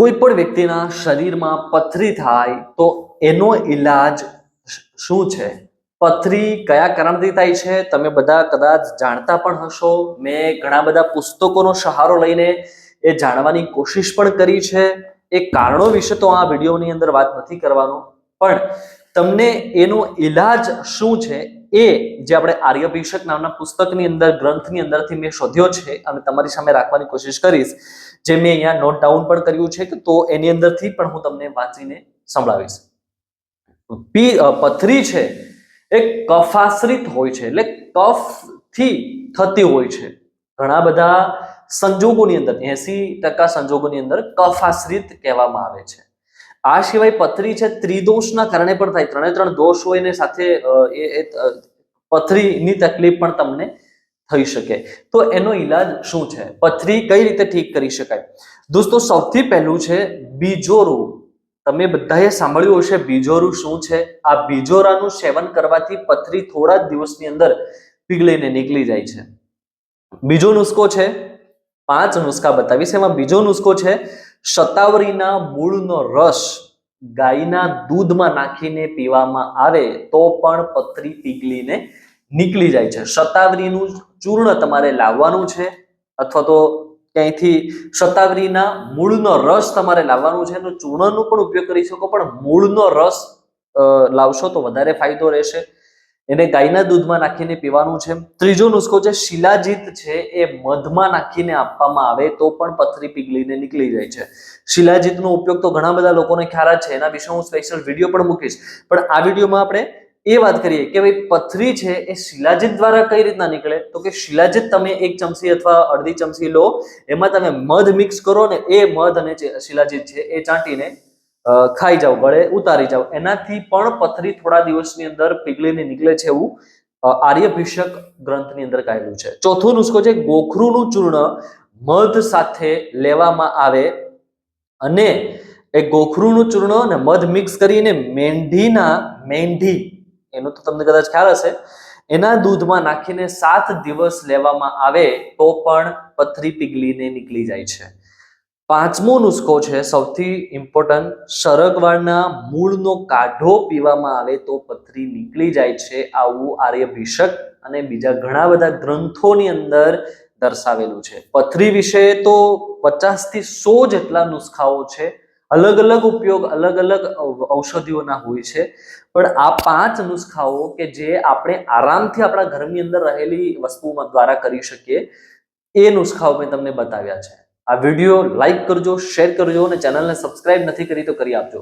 કોઈ પણ વ્યક્તિના શરીરમાં પથરી થાય તો એનો ઈલાજ શું છે? પથરી કયા કારણથી થાય છે? તમે બધા કદાચ જાણતા પણ હશો. મેં ઘણા બધા પુસ્તકોનો સહારો લઈને એ જાણવાની કોશિશ પણ કરી છે. એ કારણો વિશે તો આ વિડીયોની અંદર વાત નથી કરવાનો. પણ તમને એનો ઈલાજ શું છે? એ જે આપણે આર્યભિષક નામના પુસ્તકની અંદર, ગ્રંથની અંદરથી મેં શોધ્યો છે અને તમારી સામે રાખવાની કોશિશ કરીશ, જે મેં અહીંયા નોટ ડાઉન પણ કર્યું છે તો એની અંદરથી પણ હું તમને વાંચીને સંભળાવીશ. પી પથરી છે, એ કફાશ્રિત હોય છે, એટલે કફથી થતી હોય છે. ઘણા બધા સંજોગોની અંદર, એસી ટકા સંજોગોની અંદર કફાશ્રિત કહેવામાં આવે છે. આ સિવાય પથરી છે, ત્રિદોષના કારણે પણ થાય. ત્રણે ત્રણ દોષ હોય ને સાથે એ પથરીની તકલીફ પણ તમને થઈ શકે. તો એનો ઈલાજ શું છે? પથરી કઈ રીતે ઠીક કરી શકાય? દોસ્તો, સૌથી પહેલું છે બીજોરું. તમે બધાએ સાંભળ્યું હશે, બીજોરું શું છે? આ બીજોરાનું સેવન કરવાથી પથરી થોડા જ દિવસની અંદર પીગળીને નીકળી જાય છે. બીજો નુસ્ખો છે, પાંચ નુસ્ખા બતાવીશ. એમાં બીજો નુસ્ખો છે શતાવરીના મૂળનો રસ ગાયના દૂધમાં નાખીને પીવામાં આવે તો પણ પથરી પીગલીને નીકળી જાય છે. શતાવરીનું ચૂર્ણ તમારે લાવવાનું છે અથવા તો ક્યાંયથી શતાવરીના મૂળનો રસ તમારે લાવવાનું છે, તો ચૂર્ણનો પણ ઉપયોગ કરી શકો, પણ મૂળનો રસ લાવશો તો વધારે ફાયદો રહેશે. એને ગાયના દૂધમાં નાખીને પીવાનું છે. ત્રીજો નુસ્ખો છે, શિલાજીત છે, એ મધમાં નાખીને આપવામાં આવે તો પણ પથરી પીગળીને નીકળી જાય છે. શિલાજીતનો ઉપયોગ તો ઘણા બધા લોકોને ખ્યાલ છે, એના વિશે હું સ્પેશિયલ વીડિયો પણ મૂકીશ. પણ આ વિડીયોમાં આપણે એ વાત કરીએ કે ભાઈ પથરી છે, એ શિલાજીત દ્વારા કઈ રીતના નીકળે? તો કે શિલાજીત તમે એક ચમચી અથવા અડધી ચમચી લો, એમાં તમે મધ મિક્સ કરો ને એ મધ અને શિલાજીત છે, એ ચાટીને ખાઈ જાઓ, ગળે ઉતારી જાઓ. એનાથી પણ પથરી થોડા દિવસની અંદર પીગળીને નીકળે છે એવું આર્યભિષક ગ્રંથની અંદર કહેલું છે. ચોથો નુસ્ખો છે, ગોખરુનું ચૂર્ણ મધ સાથે લેવામાં આવે અને એ ગોખરુનું ચૂર્ણ અને મધ મિક્સ કરીને મેંઢીના મેંઢી, એનો તો તમને કદાચ ખ્યાલ હશે, એના દૂધમાં નાખીને સાત દિવસ લેવામાં આવે તો પણ પથરી પીગળીને નીકળી જાય છે. પાંચમો નુસ્ખો છે, સૌથી ઇમ્પોર્ટન્ટ સરગવાળના મૂળનો કાઢો પીવામાં આવે તો પથરી નીકળી જાય છે આવું આર્યભિષક અને બીજા ઘણા બધા ગ્રંથોની અંદર દર્શાવેલું છે. પથરી વિશે તો પચાસથી સો જેટલા નુસ્ખાઓ છે, અલગ અલગ ઉપયોગ, અલગ અલગ ઔષધિઓના હોય છે, પણ આ પાંચ નુસ્ખાઓ કે જે આપણે આરામથી આપણા ઘરની અંદર રહેલી વસ્તુઓ દ્વારા કરી શકીએ, એ નુસ્ખાઓ મેં તમને બતાવ્યા છે. આ વીડિયો લાઈક કરજો શેર કરજો અને ચેનલને સબસ્ક્રાઇબ નથી કરી તો કરી આપજો.